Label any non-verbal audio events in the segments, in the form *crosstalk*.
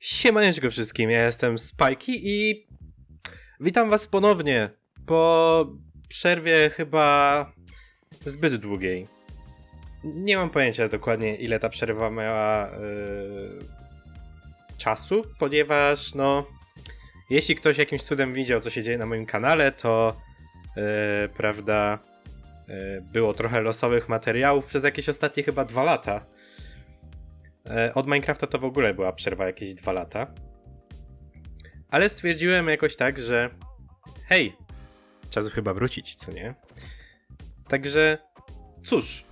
Siemaneczko wszystkim, ja jestem Spajki i witam was ponownie po przerwie chyba zbyt długiej. Nie mam pojęcia dokładnie ile ta przerwa miała yy, czasu, ponieważ no jeśli ktoś jakimś cudem widział co się dzieje na moim kanale, to yy, prawda yy, było trochę losowych materiałów przez jakieś ostatnie chyba dwa lata. E, Od Minecrafta to w ogóle była przerwa jakieś dwa lata. Ale stwierdziłem jakoś tak, że hej, czas chyba wrócić, co nie? Także cóż,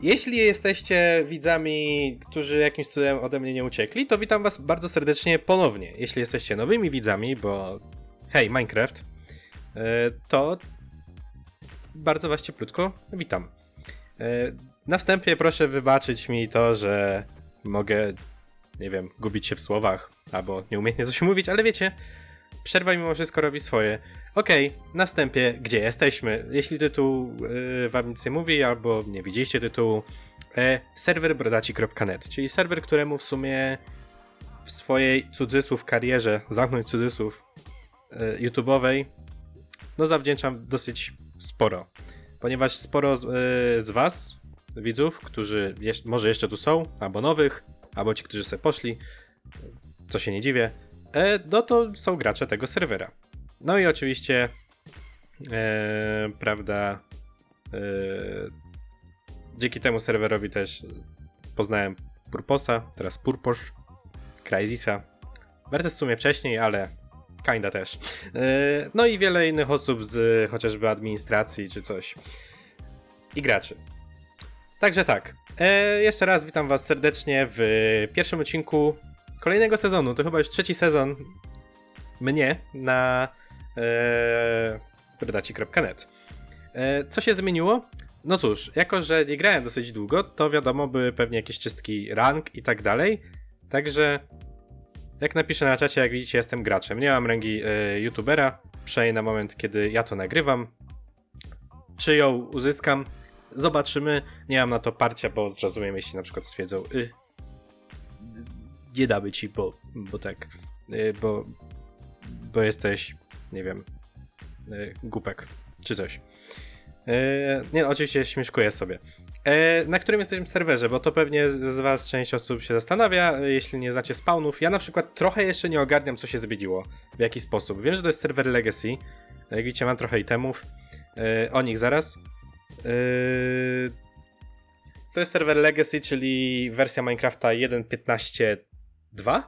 jeśli jesteście widzami, którzy jakimś cudem ode mnie nie uciekli, to witam was bardzo serdecznie ponownie. Jeśli jesteście nowymi widzami, bo hej, Minecraft, e, to bardzo was cieplutko witam. E, Na wstępie proszę wybaczyć mi to, że mogę, nie wiem, gubić się w słowach albo nieumiejętnie coś mówić, ale wiecie, przerwa mimo wszystko robi swoje. Okej, na wstępie, gdzie jesteśmy? Jeśli tytuł yy, wam nic nie mówi albo nie widzieliście tytułu, e, serwer brodaci.net, czyli serwer, któremu w sumie w swojej cudzysłów karierze, zamknąć cudzysłów yy, YouTube'owej, no zawdzięczam dosyć sporo. Ponieważ sporo z, yy, z was, widzów, którzy może jeszcze tu są, albo nowych, albo ci, którzy sobie poszli, co się nie dziwię, e, no to są gracze tego serwera. No i oczywiście, e, prawda, e, dzięki temu serwerowi też poznałem Purposa, teraz Purposz, Crysisa, Vertes w sumie wcześniej, ale kinda też. E, no i wiele innych osób z chociażby administracji czy coś. I graczy. Także tak. E, jeszcze raz witam Was serdecznie w pierwszym odcinku kolejnego sezonu. To chyba już trzeci sezon mnie na e. E, co się zmieniło? No cóż, jako że nie grałem dosyć długo, to wiadomo, były pewnie jakieś czystki rank i tak dalej. Także jak napiszę na czacie, jak widzicie, jestem graczem. Nie mam rangi e, youtubera, przynajmniej na moment, kiedy ja to nagrywam. Czy ją uzyskam? Zobaczymy. Nie mam na to parcia, bo zrozumiem, jeśli na przykład stwierdzą, y, nie damy ci, bo, bo tak, y, bo, bo jesteś, nie wiem, y, głupek, czy coś. Y, nie, oczywiście śmieszkuję sobie. E, na którym jesteśmy serwerze, bo to pewnie z was część osób się zastanawia, jeśli nie znacie spawnów. Ja na przykład trochę jeszcze nie ogarniam, co się zmieniło, w jaki sposób. Wiem, że to jest serwer Legacy, jak widzicie mam trochę itemów, e, o nich zaraz. Yy, To jest serwer Legacy, czyli wersja Minecrafta 1.15.2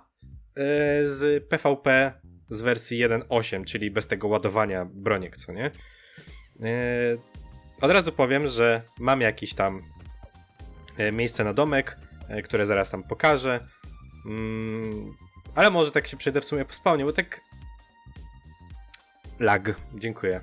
yy, z PvP z wersji 1.8, czyli bez tego ładowania broniek, co nie? Yy, Od razu powiem, że mam jakiś tam yy, miejsce na domek, które zaraz tam pokażę. Ale może tak się przejdę w sumie po spawnie, bo tak... Lag, dziękuję.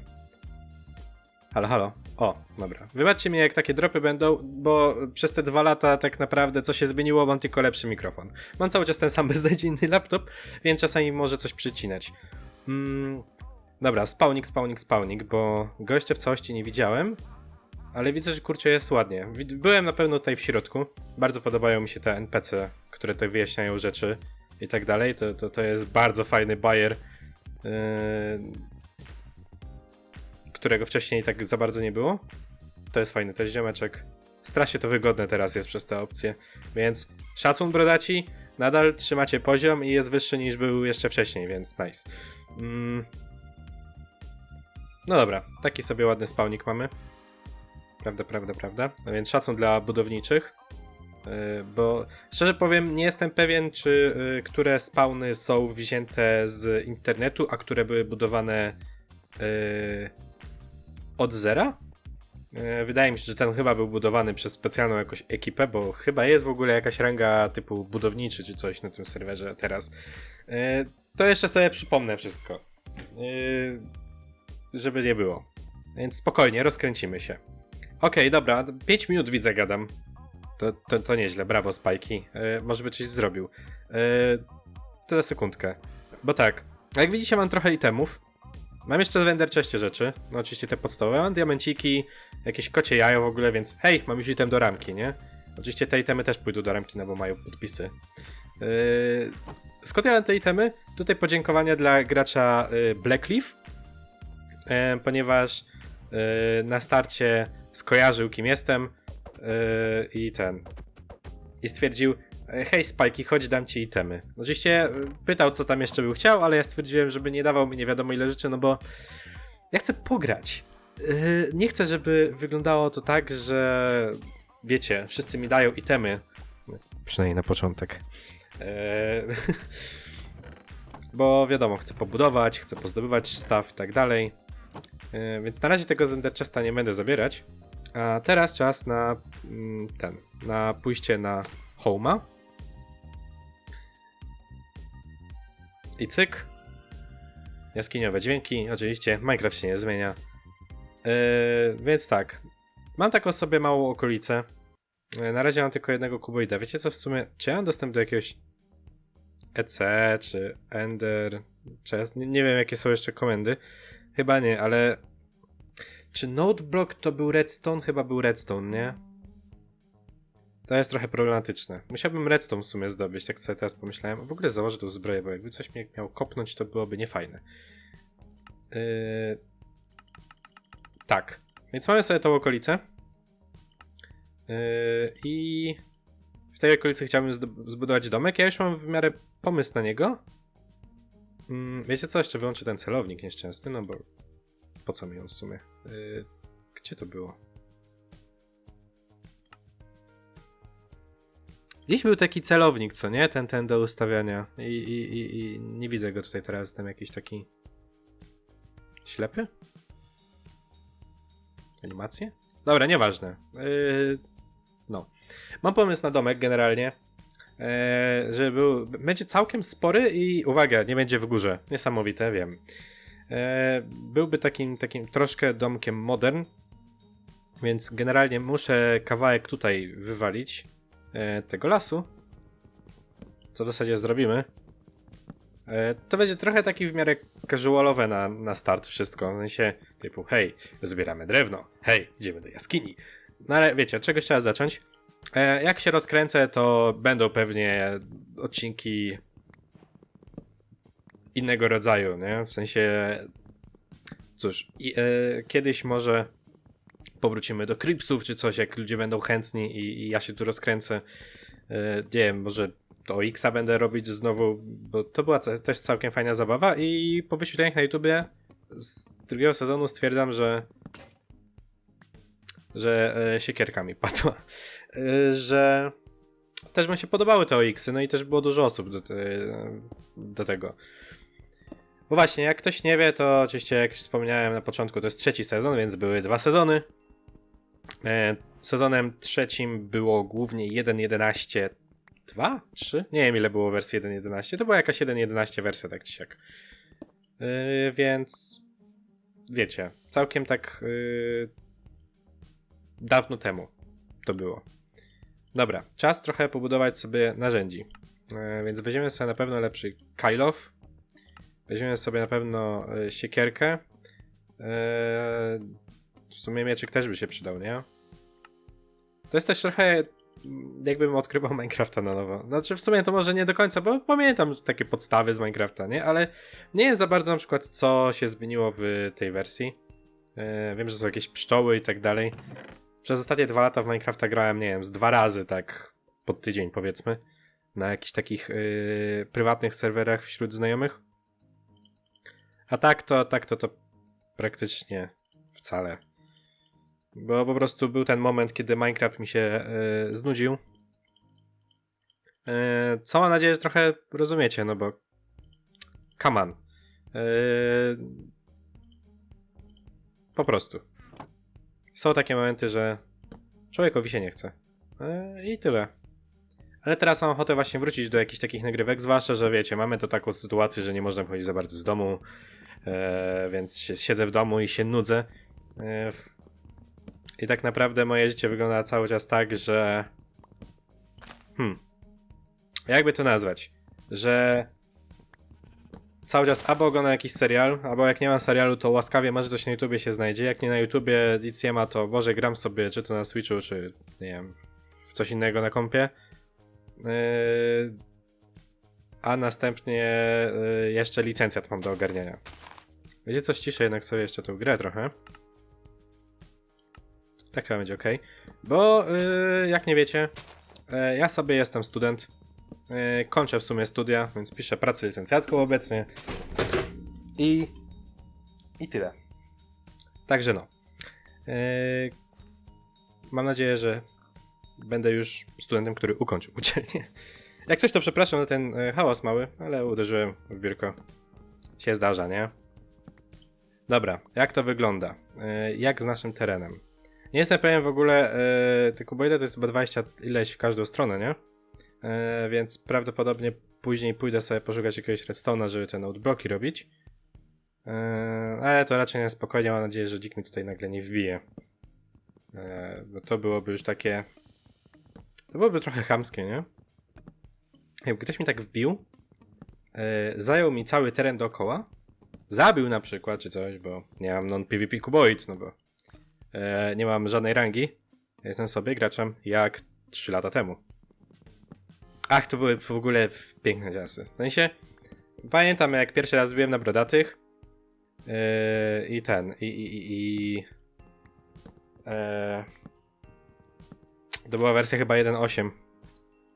Halo, halo. O, dobra. Wybaczcie mi, jak takie dropy będą, bo przez te dwa lata tak naprawdę co się zmieniło, mam tylko lepszy mikrofon. Mam cały czas ten sam *laughs* beznadziejny laptop, więc czasami może coś przycinać. Mm, dobra, spawnik, spawnik, spawnik, bo go jeszcze w całości nie widziałem, ale widzę, że kurczę jest ładnie. Byłem na pewno tutaj w środku. Bardzo podobają mi się te NPC, które tutaj wyjaśniają rzeczy i tak dalej. To, to, to jest bardzo fajny bajer. Yy, którego wcześniej tak za bardzo nie było. To jest fajny też ziomeczek. Strasznie to wygodne teraz jest przez te opcje. Więc szacun brodaci, nadal trzymacie poziom i jest wyższy niż był jeszcze wcześniej, więc nice. Mm. No dobra, taki sobie ładny spawnik mamy. Prawda, prawda, prawda. A więc szacun dla budowniczych. Yy, Bo szczerze powiem, nie jestem pewien, czy yy, które spawny są wzięte z internetu, a które były budowane yy, od zera. E, Wydaje mi się, że ten chyba był budowany przez specjalną jakąś ekipę, bo chyba jest w ogóle jakaś ranga typu budowniczy czy coś na tym serwerze teraz. E, To jeszcze sobie przypomnę wszystko. E, Żeby nie było. Więc spokojnie, rozkręcimy się. Okej, dobra, 5 minut widzę gadam. To, to, to nieźle, brawo Spajki. Może by coś zrobił. E, za sekundkę. Bo tak, jak widzicie mam trochę itemów. Mam jeszcze w Enderchestie rzeczy. No oczywiście te podstawowe. Mam diamenciki, jakieś kocie jajo w ogóle, więc hej, mam już item do ramki, nie? Oczywiście te itemy też pójdą do ramki, no bo mają podpisy. Yy... skąd ja mam te itemy? Tutaj podziękowania dla gracza y, Blackleaf, e, ponieważ y, na starcie skojarzył kim jestem y, i ten. I stwierdził, hej Spajki, chodź dam ci itemy. Oczywiście y, pytał co tam jeszcze był chciał, ale ja stwierdziłem, żeby nie dawał mi nie wiadomo ile rzeczy, no bo ja chcę pograć. Y, nie chcę, żeby wyglądało to tak, że wiecie, wszyscy mi dają itemy. Przynajmniej na początek. *laughs* Bo wiadomo, chcę pobudować, chcę pozdobywać staw i tak dalej. Więc na razie tego Zender Chesta nie będę zabierać. A teraz czas na mm, ten, na pójście na Home'a. I cyk. Jaskiniowe dźwięki, oczywiście, Minecraft się nie zmienia. Eee, więc tak, mam taką sobie małą okolicę. Eee, Na razie mam tylko jednego kuboida. Wiecie co w sumie? Czy ja mam dostęp do jakiegoś EC, czy Ender, chest? Nie, nie wiem jakie są jeszcze komendy. Chyba nie, ale czy Nodeblock to był Redstone? Chyba był Redstone, nie? To jest trochę problematyczne. Musiałbym Redstone w sumie zdobyć, tak sobie teraz pomyślałem. W ogóle założę tą zbroję, bo jakby coś mnie miał kopnąć, to byłoby niefajne. Yy... Tak. Więc mamy sobie tą okolicę. Yy, I w tej okolicy chciałbym zbudować domek. Ja już mam w miarę pomysł na niego. Mm, Wiecie co? Jeszcze wyłączę ten celownik nieszczęsny, no bo po co mi on w sumie? Yy, Gdzie to było? Gdzieś był taki celownik, co nie? Ten, ten do ustawiania. I, i, i, i nie widzę go tutaj teraz. Jestem jakiś taki ślepy? Animacje? Dobra, nieważne. Yy, no. Mam pomysł na domek generalnie. Yy, żeby był. Będzie całkiem spory i uwaga, nie będzie w górze. Niesamowite, wiem. Yy, byłby takim, takim troszkę domkiem modern. Więc generalnie muszę kawałek tutaj wywalić tego lasu. Co w zasadzie zrobimy. E, To będzie trochę taki w miarę casualowe na, na start wszystko. W sensie typu, hej, zbieramy drewno, hej, idziemy do jaskini. No ale wiecie, od czegoś trzeba zacząć. E, Jak się rozkręcę, to będą pewnie odcinki innego rodzaju, nie? W sensie, cóż, i, e, kiedyś może powrócimy do Cripsów czy coś, jak ludzie będą chętni i, i ja się tu rozkręcę. E, nie wiem, może to Xa będę robić znowu, bo to była też całkiem fajna zabawa i po wyświetleniach na YouTubie z drugiego sezonu stwierdzam, że że e, siekierka mi padła. E, że też mi się podobały te OX-y, no i też było dużo osób do, do tego. Bo właśnie, jak ktoś nie wie, to oczywiście jak już wspomniałem na początku, to jest trzeci sezon, więc były dwa sezony. E, sezonem trzecim było głównie 1.11 2? 3? Nie wiem ile było wersji 1.11. To była jakaś 1.11 wersja, tak czy siak. Yy, więc wiecie, całkiem tak yy, dawno temu to było. Dobra, czas trochę pobudować sobie narzędzi. Więc weźmiemy sobie na pewno lepszy Kylof. Weźmiemy sobie na pewno siekierkę. W sumie mieczyk też by się przydał, nie? To jest też trochę jakbym odkrywał Minecrafta na nowo. Znaczy w sumie to może nie do końca, bo pamiętam takie podstawy z Minecrafta, nie? Ale nie jest za bardzo na przykład co się zmieniło w tej wersji. Yy, wiem, że są jakieś pszczoły i tak dalej. Przez ostatnie dwa lata w Minecrafta grałem, nie wiem, z dwa razy tak pod tydzień powiedzmy. Na jakichś takich yy, prywatnych serwerach wśród znajomych. A tak to, tak to, to praktycznie wcale. Bo po prostu był ten moment, kiedy Minecraft mi się e, znudził. E, co mam nadzieję, że trochę rozumiecie, no bo. Come on. E, po prostu. Są takie momenty, że człowiekowi się nie chce. E, I tyle. Ale teraz mam ochotę właśnie wrócić do jakichś takich nagrywek, zwłaszcza, że wiecie, mamy to taką sytuację, że nie można wychodzić za bardzo z domu, e, więc siedzę w domu i się nudzę. W- i tak naprawdę moje życie wygląda cały czas tak, że. Hmm. Jakby to nazwać? Że. Cały czas albo oglądam jakiś serial, albo jak nie ma serialu, to łaskawie może coś na YouTubie się znajdzie. Jak nie na YouTubie nic nie ma, to Boże, gram sobie czy to na Switchu, czy nie wiem, w coś innego na kompie. Yy... a następnie y, jeszcze licencjat mam do ogarniania. Wiecie co, ściszę jednak sobie jeszcze tą grę trochę. Tak chyba będzie ok. Bo y, jak nie wiecie, y, ja sobie jestem student. Y, kończę w sumie studia, więc piszę pracę licencjacką obecnie. I. I tyle. Także no. Y, mam nadzieję, że będę już studentem, który ukończył uczelnię. Jak coś, to przepraszam za ten y, hałas mały, ale uderzyłem w biurko. Się zdarza, nie? Dobra, jak to wygląda? Y, jak z naszym terenem? Nie jestem pewien w ogóle, y, tylko bo ile to jest chyba 20 ileś w każdą stronę, nie? Y, więc prawdopodobnie później pójdę sobie poszukać jakiegoś redstone'a, żeby te notebloki robić. Y, ale to raczej na spokojnie, mam nadzieję, że dzik mi tutaj nagle nie wbije. Y, bo to byłoby już takie... To byłoby trochę chamskie, nie? Jakby ktoś mi tak wbił, y, zajął mi cały teren dookoła, zabił na przykład, czy coś, bo nie mam non-PvP kuboid, no bo e, nie mam żadnej rangi. Jestem sobie graczem jak 3 lata temu. Ach, to były w ogóle piękne czasy. W sensie, pamiętam jak pierwszy raz byłem na Brodatych e, i ten, i, i, i, e, to była wersja chyba 1.8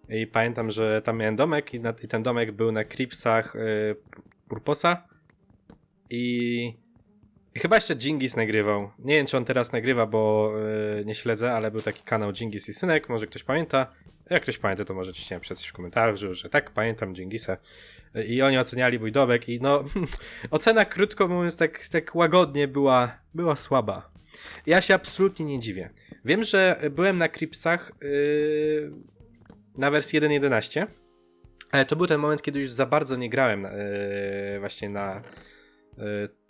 i pamiętam, że tam miałem domek i, na, i ten domek był na Cripsach e, Purposa i chyba jeszcze Jingis nagrywał. Nie wiem, czy on teraz nagrywa, bo yy, nie śledzę, ale był taki kanał Jingis i Synek, może ktoś pamięta. Jak ktoś pamięta, to możecie napisać w komentarzu, że tak, pamiętam Jingisa. Yy, I oni oceniali mój domek i no, *laughs* ocena krótko mówiąc tak, tak łagodnie była, była słaba. Ja się absolutnie nie dziwię. Wiem, że byłem na Cripsach yy, na wersji 1.11, ale to był ten moment, kiedy już za bardzo nie grałem yy, właśnie na,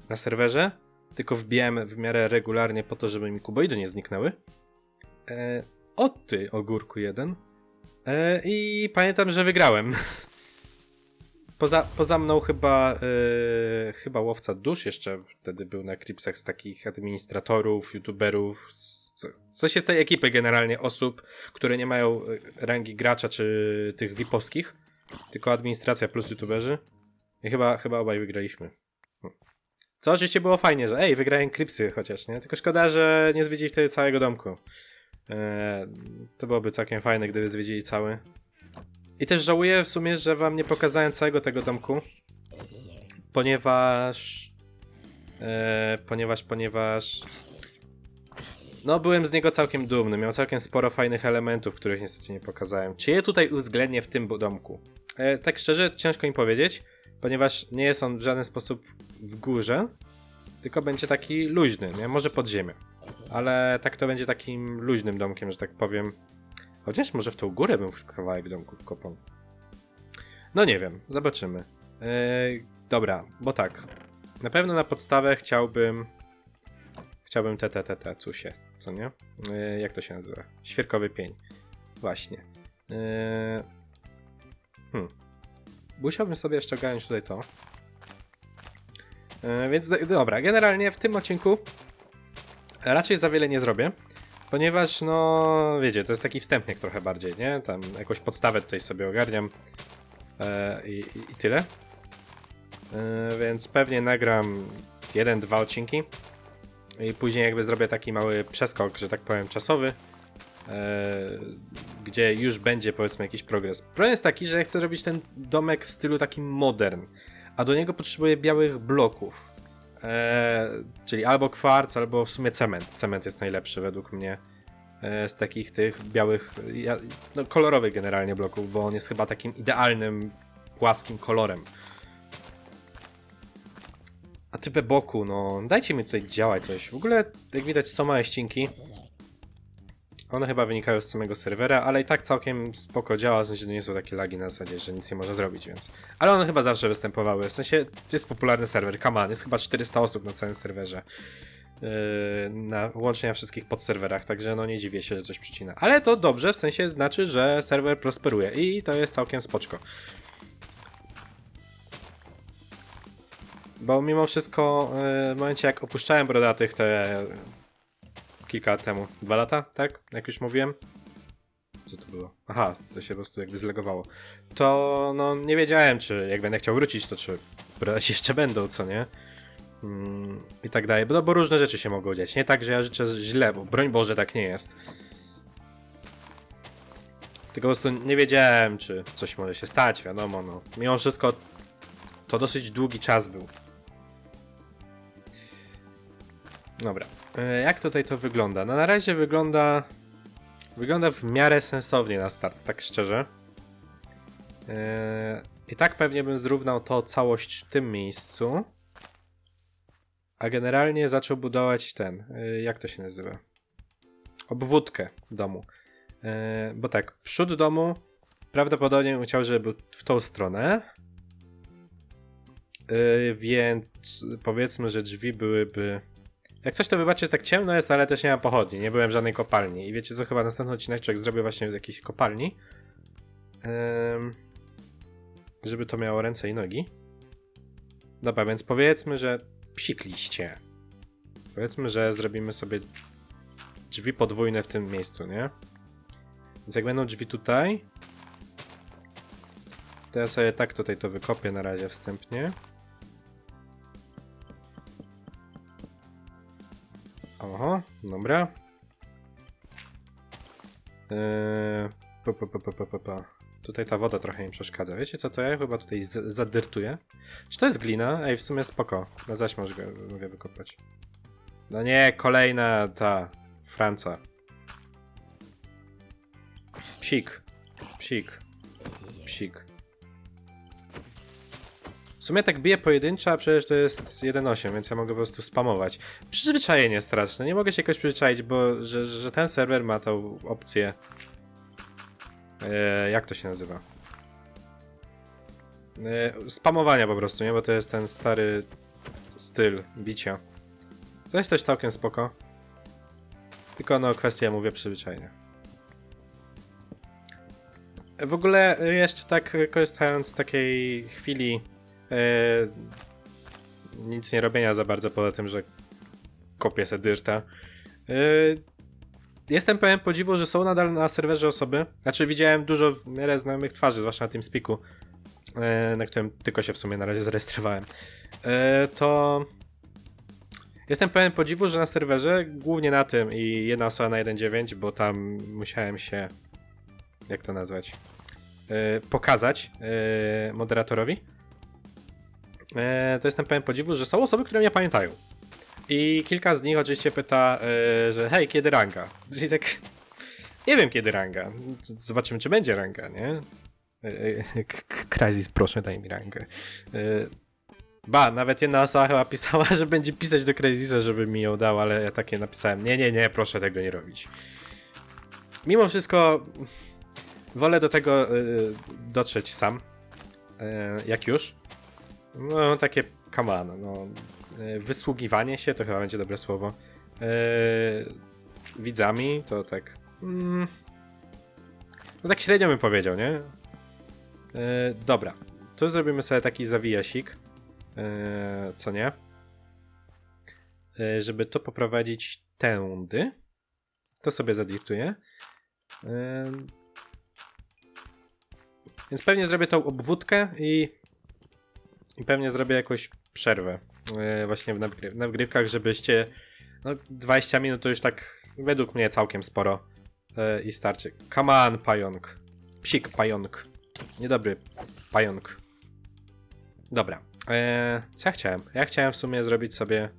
na serwerze, tylko wbijałem w miarę regularnie po to, żeby mi kuboidy nie zniknęły. E, o ty, ogórku jeden. E, I pamiętam, że wygrałem. *laughs* Poza, poza mną chyba e, chyba łowca dusz jeszcze wtedy był na Cripsach z takich administratorów, youtuberów, z, w z tej ekipy generalnie osób, które nie mają e, rangi gracza czy tych VIP-owskich, tylko administracja plus youtuberzy. I chyba, chyba obaj wygraliśmy. Co oczywiście było fajnie, że ej, wygrałem Cripsy chociaż, nie? Tylko szkoda, że nie zwiedzili wtedy całego domku. Eee, to byłoby całkiem fajne, gdyby zwiedzili cały. I też żałuję w sumie, że wam nie pokazałem całego tego domku. Ponieważ... Eee, ponieważ, ponieważ... No, byłem z niego całkiem dumny. Miał całkiem sporo fajnych elementów, których niestety nie pokazałem. Czy je tutaj uwzględnię w tym domku? E, tak szczerze, ciężko mi powiedzieć, ponieważ nie jest on w żaden sposób w górze, tylko będzie taki luźny, nie? Może pod ziemię. Ale tak to będzie takim luźnym domkiem, że tak powiem. Chociaż może w tą górę bym kawałek domku wkopał. No nie wiem, zobaczymy. Yy, dobra, bo tak. Na pewno na podstawę chciałbym. Chciałbym te, te, te, te, cusie, co nie? Yy, jak to się nazywa? Świerkowy pień. Właśnie. Yy... Hmm. Musiałbym sobie jeszcze ogarnąć tutaj to. E, Więc do, dobra, generalnie w tym odcinku raczej za wiele nie zrobię, ponieważ no wiecie, to jest taki wstępnik trochę bardziej, nie? Tam jakąś podstawę tutaj sobie ogarniam e, i, i, tyle. E, więc pewnie nagram jeden, dwa odcinki i później jakby zrobię taki mały przeskok, że tak powiem, czasowy, gdzie już będzie powiedzmy jakiś progres. Problem jest taki, że ja chcę robić ten domek w stylu takim modern, a do niego potrzebuję białych bloków. E, czyli albo kwarc, albo w sumie cement. Cement jest najlepszy według mnie e, z takich tych białych, no kolorowych generalnie bloków, bo on jest chyba takim idealnym, płaskim kolorem. A typę boku, no dajcie mi tutaj działać coś. W ogóle, jak widać, są małe ścinki. One chyba wynikają z samego serwera, ale i tak całkiem spoko działa, w sensie nie są takie lagi na zasadzie, że nic nie może zrobić, więc... Ale one chyba zawsze występowały, w sensie jest popularny serwer, come on, jest chyba 400 osób na całym serwerze. Yy, na, łącznie na wszystkich podserwerach, także no nie dziwię się, że coś przycina. Ale to dobrze, w sensie znaczy, że serwer prosperuje i to jest całkiem spoczko. Bo mimo wszystko, yy, w momencie jak opuszczałem brodatych te kilka lat temu. Dwa lata, tak? Jak już mówiłem. Co to było? Aha, to się po prostu jakby zlegowało. To no nie wiedziałem, czy jak będę chciał wrócić, to czy brać jeszcze będą, co nie? Mm, I tak dalej. No bo różne rzeczy się mogą dziać. Nie tak, że ja życzę źle, bo broń Boże tak nie jest. Tylko po prostu nie wiedziałem, czy coś może się stać, wiadomo, no. Mimo wszystko to dosyć długi czas był. Dobra. E, Jak tutaj to wygląda? No na razie wygląda... Wygląda w miarę sensownie na start, tak szczerze. E, I tak pewnie bym zrównał to całość w tym miejscu. A generalnie zaczął budować ten... e, Jak to się nazywa? Obwódkę domu. Bo tak, przód domu prawdopodobnie chciał, żeby był w tą stronę. Więc powiedzmy, że drzwi byłyby... Jak coś to wybaczcie, tak ciemno jest, ale też nie ma pochodni, nie byłem w żadnej kopalni. I wiecie co, chyba następny odcinek zrobię właśnie z jakiejś kopalni. Żeby to miało ręce i nogi. Dobra, więc powiedzmy, że psikliście. Powiedzmy, że zrobimy sobie drzwi podwójne w tym miejscu, nie? Więc jak będą drzwi tutaj, to ja sobie tak tutaj to wykopię na razie wstępnie. Oho, dobra. Eee, pa, pa, pa, pa, pa. Tutaj ta woda trochę mi przeszkadza. Wiecie co to ja chyba tutaj zadyrtuję? Czy to jest glina? Ej, w sumie spoko. Na zaś mogę, mogę wykopać. No nie, kolejna ta Franca. Psik. Psik. Psik. W sumie tak bije pojedynczo, a przecież to jest 1.8, więc ja mogę po prostu spamować. Przyzwyczajenie straszne, nie mogę się jakoś przyzwyczaić, bo że, że ten serwer ma tą opcję. E, jak to się nazywa? E, spamowania po prostu, nie? Bo to jest ten stary styl bicia. To jest też całkiem spoko. Tylko no kwestia, mówię, przyzwyczajenia. W ogóle jeszcze tak korzystając z takiej chwili e, nic nie robienia za bardzo poza tym, że kopię se dyrta. E, jestem pełen podziwu, że są nadal na serwerze osoby. Znaczy widziałem dużo w miarę znajomych twarzy, zwłaszcza na tym spiku, e, na którym tylko się w sumie na razie zarejestrowałem. To jestem pełen podziwu, że na serwerze, głównie na tym i jedna osoba na 1.9, bo tam musiałem się jak to nazwać? Pokazać moderatorowi. E, to jestem pełen podziwu, że są osoby, które mnie pamiętają. I kilka z nich oczywiście pyta, e, że hej, kiedy ranga? Czyli tak, nie wiem kiedy ranga. Zobaczymy, czy będzie ranga, nie? E, Crysis, proszę, daj mi rangę. Ba, nawet jedna osoba chyba pisała, *laughs* że będzie pisać do Crysisa, żeby mi ją dał, ale ja takie napisałem, nie, nie, nie, proszę tego nie robić. Mimo wszystko wolę do tego dotrzeć sam, jak już. No, takie, come on, no, y, wysługiwanie się, to chyba będzie dobre słowo. Y, widzami, to tak, mm, no tak średnio bym powiedział, nie? Y, dobra, tu zrobimy sobie taki zawijasik, y, co nie? Żeby to poprowadzić tędy, to sobie zadiktuję. Więc pewnie zrobię tą obwódkę i, i pewnie zrobię jakąś przerwę yy, właśnie w nawgry- nagrywkach, żebyście no 20 minut to już tak według mnie całkiem sporo yy, i starczy. Come on, pająk. Psik pająk. Niedobry pająk. Dobra. Yy, co ja chciałem? Ja chciałem w sumie zrobić sobie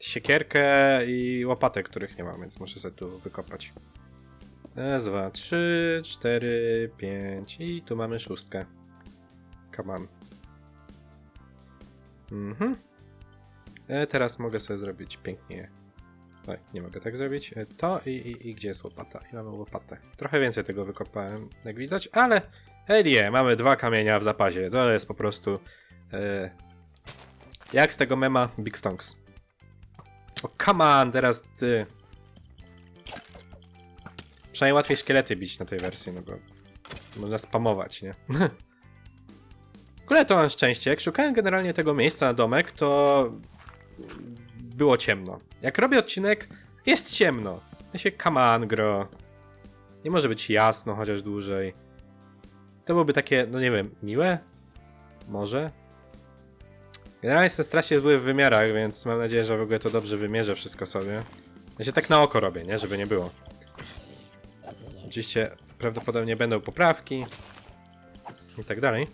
siekierkę i łopatę, których nie mam, więc muszę sobie tu wykopać. Raz, dwa, trzy, cztery, pięć i tu mamy szóstkę. Come on. Mhm. E, teraz mogę sobie zrobić pięknie. Oj, nie mogę tak zrobić. E, to i, i, i gdzie jest łopata? I mamy łopatę. Trochę więcej tego wykopałem, jak widać, ale Elie, mamy dwa kamienia w zapasie. To jest po prostu e, jak z tego mema Big Stonks. O, come on, teraz ty. Przynajmniej łatwiej szkielety bić na tej wersji, no bo można spamować, nie? *laughs* mam szczęście. Jak szukałem generalnie tego miejsca na domek, to było ciemno. Jak robię odcinek, jest ciemno. Ja się come on, gro. Nie może być jasno chociaż dłużej. To byłoby takie, no nie wiem, miłe? Może? Generalnie jestem strasznie zły w wymiarach, więc mam nadzieję, że w ogóle to dobrze wymierzę wszystko sobie. Ja się tak na oko robię, nie? Żeby nie było. Oczywiście prawdopodobnie będą poprawki i tak dalej.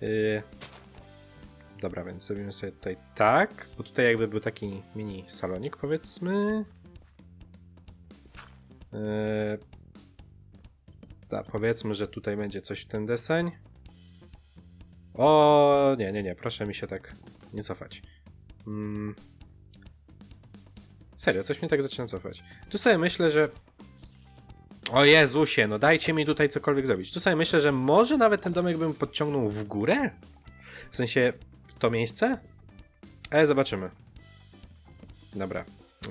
Yy... Dobra, więc zrobimy sobie tutaj tak, bo tutaj jakby był taki mini salonik, powiedzmy. Tak, powiedzmy, że tutaj będzie coś w ten deseń. O, nie, nie, nie, proszę mi się tak nie cofać. Mm. Serio, coś mnie tak zaczyna cofać. Tu sobie myślę, że. O Jezusie, no dajcie mi tutaj cokolwiek zrobić. Tu sobie myślę, że może nawet ten domek bym podciągnął w górę? W sensie w to miejsce? Ale zobaczymy. Dobra.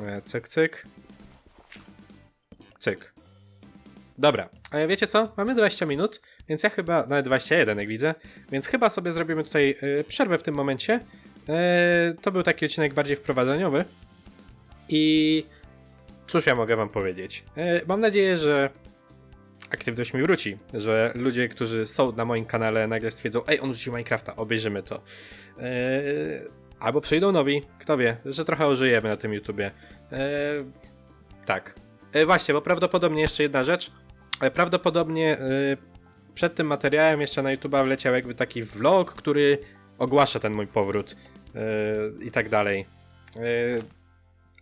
E, Cyk, cyk. Cyk. Dobra. A wiecie co? Mamy 20 minut, więc ja chyba. Nawet 21, jak widzę. Więc chyba sobie zrobimy tutaj e, przerwę w tym momencie. E, to był taki odcinek bardziej wprowadzeniowy. I cóż ja mogę wam powiedzieć? E, mam nadzieję, że aktywność mi wróci, że ludzie, którzy są na moim kanale nagle stwierdzą, ej, on wrzucił Minecrafta, obejrzymy to. E, albo przyjdą nowi, kto wie, że trochę ożyjemy na tym YouTubie. E, tak. Właśnie, bo prawdopodobnie jeszcze jedna rzecz. Prawdopodobnie przed tym materiałem jeszcze na YouTuba wleciał jakby taki vlog, który ogłasza ten mój powrót i tak dalej.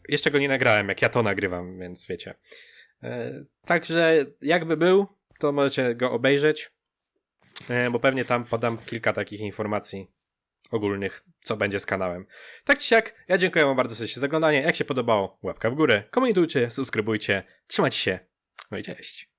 Jeszcze go nie nagrałem, jak ja to nagrywam, więc wiecie. E, Także jakby był, to możecie go obejrzeć, e, bo pewnie tam podam kilka takich informacji ogólnych, co będzie z kanałem. Tak czy siak, ja dziękuję wam bardzo serdecznie za oglądanie. Jak się podobało, łapka w górę, komentujcie, subskrybujcie, trzymajcie się, no i cześć.